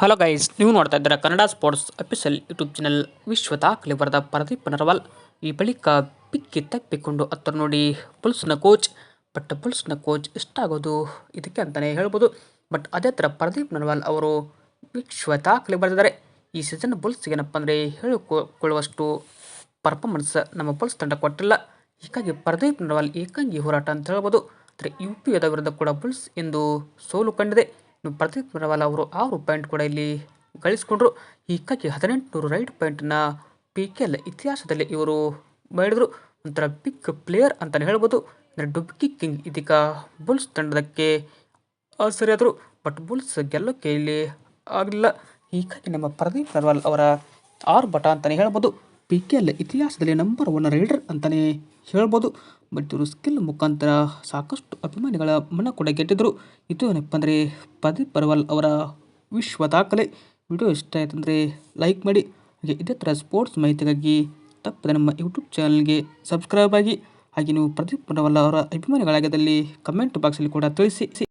Hello guys ನೀವು ನೋಡ್ತಾ ಇದ್ದೀರಾ Kannada sports official YouTube channel ವಿಶ್ವ ದಾಖಲೆ ಬರೆದ ಪ್ರದೀಪ್ ನರವಾಲ್ ಈ ಬಳಿಕ ಪಿಕ್ಕಿ ತಪ್ಪಿಕೊಂಡು ಹತ್ರ ನೋಡಿ ಪುಲ್ಸ್ನ ಕೋಚ್ ಬಟ್ ಪುಲ್ಸ್ನ ಕೋಚ್ ಇಷ್ಟಾಗೋದು ಇದಕ್ಕೆ ಅಂತಲೇ ಹೇಳ್ಬೋದು. ಬಟ್ ಅದೇ ಥರ ಪ್ರದೀಪ್ ನರ್ವಾಲ್ ಅವರು ವಿಶ್ವ ದಾಖಲೆ ಬರೆದಿದ್ದಾರೆ ಈ ಸೀಸನ್ ಬುಲ್ಸ್ ಏನಪ್ಪ ಅಂದರೆ ಹೇಳಿಕೊಳ್ಳುವಷ್ಟು ಪರ್ಫಾರ್ಮೆನ್ಸ್ ನಮ್ಮ ಬುಲ್ಸ್ ತಂಡ ಕೊಟ್ಟಿಲ್ಲ. ಹೀಗಾಗಿ ಪ್ರದೀಪ್ ನರ್ವಾಲ್ ಏಕಾಂಗಿ ಹೋರಾಟ ಅಂತ ಹೇಳ್ಬೋದು. ಆದರೆ ಯು ಪಿ ವಿರುದ್ಧ ಕೂಡ ಬುಲ್ಸ್ ಎಂದು ಸೋಲು ಕಂಡಿದೆ. ಪ್ರದೀಪ್ ನರ್ವಾಲ್ ಅವರು ಆರು ಪಾಯಿಂಟ್ ಕೂಡ ಇಲ್ಲಿ ಗಳಿಸಿಕೊಂಡ್ರು. ಹೀಗಾಗಿ ಹದಿನೆಂಟುನೂರು ರೈಡ್ ಪಾಯಿಂಟ್ನ ಪಿ ಕೆ ಎಲ್ ಇತಿಹಾಸದಲ್ಲಿ ಇವರು ಮಾಡಿದರು. ಒಂಥರ ಬಿಗ್ ಪ್ಲೇಯರ್ ಅಂತಲೇ ಹೇಳ್ಬೋದು. ಅಂದರೆ ಡುಬ್ಕಿ ಕಿಂಗ್ ಇದೀಗ ಬುಲ್ಸ್ ತಂಡದಕ್ಕೆ ಸರಿಯಾದರು ಬಟ್ ಬುಲ್ಸ್ ಗೆಲ್ಲೋಕ್ಕೆ ಇಲ್ಲಿ ಆಗಲಿಲ್ಲ. ಹೀಗಾಗಿ ನಮ್ಮ ಪ್ರದೀಪ್ ನರ್ವಾಲ್ ಅವರ ಆರ್ಭಟ ಅಂತಲೇ ಹೇಳ್ಬೋದು. ಪಿ ಕೆ ಎಲ್ ಇತಿಹಾಸದಲ್ಲಿ ನಂಬರ್ ಒನ್ ರೈಡರ್ ಅಂತಲೇ ಹೇಳ್ಬೋದು. ಬಟ್ ಇವರು ಸ್ಕಿಲ್ ಮುಖಾಂತರ ಸಾಕಷ್ಟು ಅಭಿಮಾನಿಗಳ ಮನ ಕೂಡ ಗೆದ್ದಿದ್ದರು ಇದು ಏನಪ್ಪ ಅಂದರೆ ಪ್ರದೀಪ್ ಪರ್ವಾಲ್ ಅವರ ವಿಶ್ವ ದಾಖಲೆ. ವಿಡಿಯೋ ಇಷ್ಟ ಆಯ್ತಂದರೆ ಲೈಕ್ ಮಾಡಿ. ಹಾಗೆ ಇದೇ ಥರ ಸ್ಪೋರ್ಟ್ಸ್ ಮಾಹಿತಿಗಾಗಿ ತಪ್ಪದೆ ನಮ್ಮ ಯೂಟ್ಯೂಬ್ ಚಾನಲ್ಗೆ ಸಬ್ಸ್ಕ್ರೈಬ್ ಆಗಿ. ಹಾಗೆ ನೀವು ಪ್ರದೀಪ್ ಪರ್ವಾಲ್ ಅವರ ಅಭಿಮಾನಿಗಳಾಗಿದ್ದಲ್ಲಿ ಕಮೆಂಟ್ ಬಾಕ್ಸಲ್ಲಿ ಕೂಡ ತಿಳಿಸಿ.